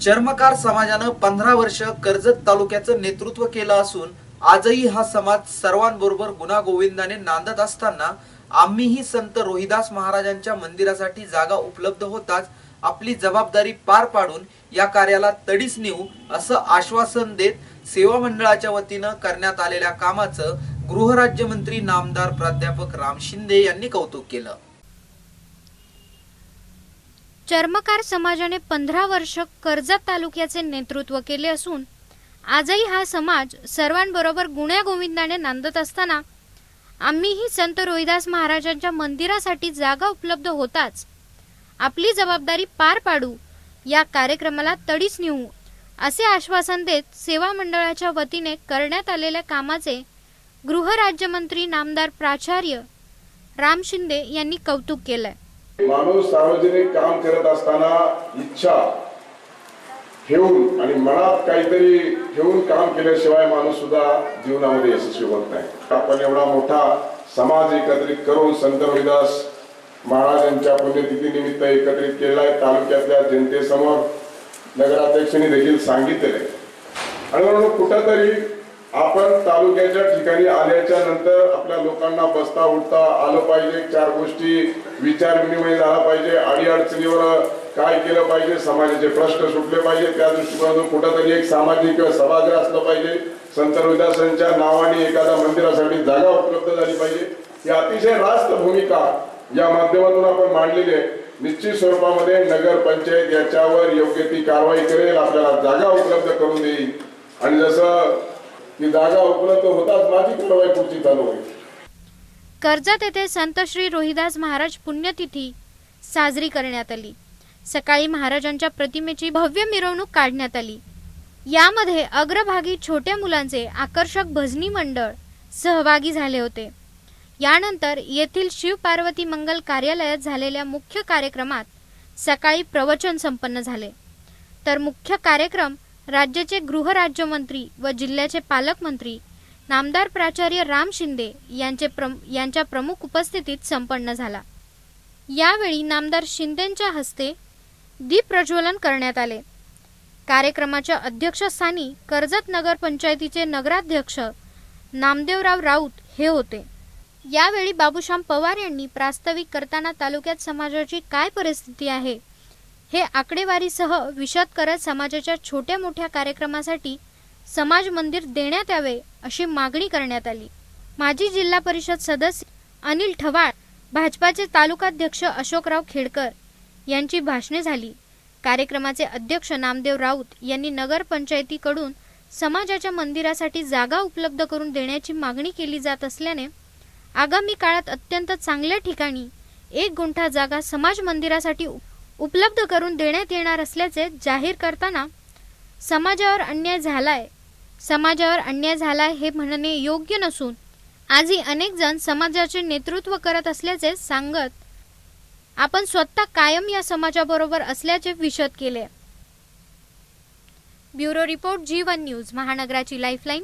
चर्मकार समाजानं पंधरा वर्ष कर्जत तालुक्याचं नेतृत्व केलं असून आजही हा समाज सर्वांबरोबर गुणागोविंदाने नांदत असताना आम्हीही संत रोहिदास महाराजांच्या मंदिरासाठी जागा उपलब्ध होताच आपली जबाबदारी पार पाडून या कार्याला तडीस नेऊ असं आश्वासन देत सेवा मंडळाच्या वतीनं करण्यात आलेल्या कामाचं गृहराज्यमंत्री नामदार प्राध्यापक राम शिंदे यांनी कौतुक केलं. चर्मकार समाजाने पंधरा वर्ष कर्जत तालुक्याचे नेतृत्व केले असून आजही हा समाज सर्वांबरोबर गुण्यागोविंदाने नांदत असताना आम्हीही संत रोहिदास महाराजांच्या मंदिरासाठी जागा उपलब्ध होताच आपली जबाबदारी पार पाडू या कार्यक्रमाला तडीच नेऊ असे आश्वासन देत सेवा मंडळाच्या वतीने करण्यात आलेल्या कामाचे गृहराज्यमंत्री नामदार प्राचार्य राम शिंदे यांनी कौतुक केलंय. माणूस सार्वजनिक काम करत असताना इच्छा ठेवून आणि मनात काहीतरी ठेवून काम केल्याशिवाय माणूस सुद्धा जीवनामध्ये यशस्वी होत नाही. आपण एवढा मोठा समाज एकत्रित करून संत रोहिदास महाराजांच्या पुण्यतिथी निमित्त एकत्रित केलेला आहे तालुक्यातल्या जनतेसमोर नगराध्यक्षांनी देखील सांगितलेलं आहे. आणि म्हणून कुठंतरी आपण तालुक्याच्या ठिकाणी आल्याच्यानंतर आपल्या लोकांना बसता उठता आलं पाहिजे. चार गोष्टी विचार विनिमय झाला पाहिजे. अडी अडचणीवर काय केलं पाहिजे? समाजाचे प्रश्न सुटले पाहिजे. त्या दृष्टिकोनातून कुठंतरी एक सामाजिक सभागृह असलं पाहिजे. संत रविदासांच्या नावाने एखाद्या मंदिरासाठी जागा उपलब्ध झाली पाहिजे. ही अतिशय रास्त भूमिका या माध्यमातून आपण मांडलेली आहे. निश्चित स्वरूपामध्ये नगर पंचायत याच्यावर योग्य ती कारवाई करेल. आपल्याला जागा उपलब्ध करून देईल. आणि जसं ती जागा उपलब्ध होताच माझी कारवाई पुढची चालू होईल. कर्जत येथे संत श्री रोहिदास महाराज पुण्यतिथी साजरी करण्यात आली. सकाळी महाराजांच्या प्रतिमेची भव्य मिरवणूक काढण्यात आली. यामध्ये अग्रभागी छोट्या मुलांचे आकर्षक भजनी मंडळ सहभागी झाले होते. यानंतर येथील शिव पार्वती मंगल कार्यालयात झालेल्या मुख्य कार्यक्रमात सकाळी प्रवचन संपन्न झाले. तर मुख्य कार्यक्रम राज्याचे गृहराज्यमंत्री व जिल्ह्याचे पालकमंत्री नामदार प्राचार्य राम शिंदे यांचे प्रम यांच्या प्रमुख उपस्थितीत संपन्न झाला. यावेळी नामदार शिंदेंच्या हस्ते दीप प्रज्वलन करण्यात आले. कार्यक्रमाच्या अध्यक्षस्थानी कर्जत नगर पंचायतीचे नगराध्यक्ष नामदेवराव राऊत हे होते. यावेळी बाबूश्याम पवार यांनी प्रास्ताविक करताना तालुक्यात समाजाची काय परिस्थिती आहे? हे आकडेवारीसह विशद करत समाजाच्या छोट्या मोठ्या कार्यक्रमासाठी समाज मंदिर देण्यात यावे अशी मागणी करण्यात आली. माजी जिल्हा परिषद सदस्य अनिल ठवाळ भाजपाचे तालुकाध्यक्ष अशोकराव खेडकर यांची भाषणे झाली. कार्यक्रमाचे अध्यक्ष नामदेव राऊत यांनी नगरपंचायतीकडून समाजाच्या मंदिरासाठी जागा उपलब्ध करून देण्याची मागणी केली जात असल्याने आगामी काळात अत्यंत चांगल्या ठिकाणी एक गुंठा जागा समाज मंदिरासाठी उपलब्ध करून देण्यात येणार असल्याचे जाहीर करताना समाजावर अन्याय झालाय. समाजावर अन्याय झालाय हे म्हणणे योग्य नसून आजही अनेक जण समाजाचे नेतृत्व करत असल्याचे सांगत आपण स्वतः कायम या समाजाबरोबर असल्याचे विशद केले. Bureau report G one news महानगराची lifeline.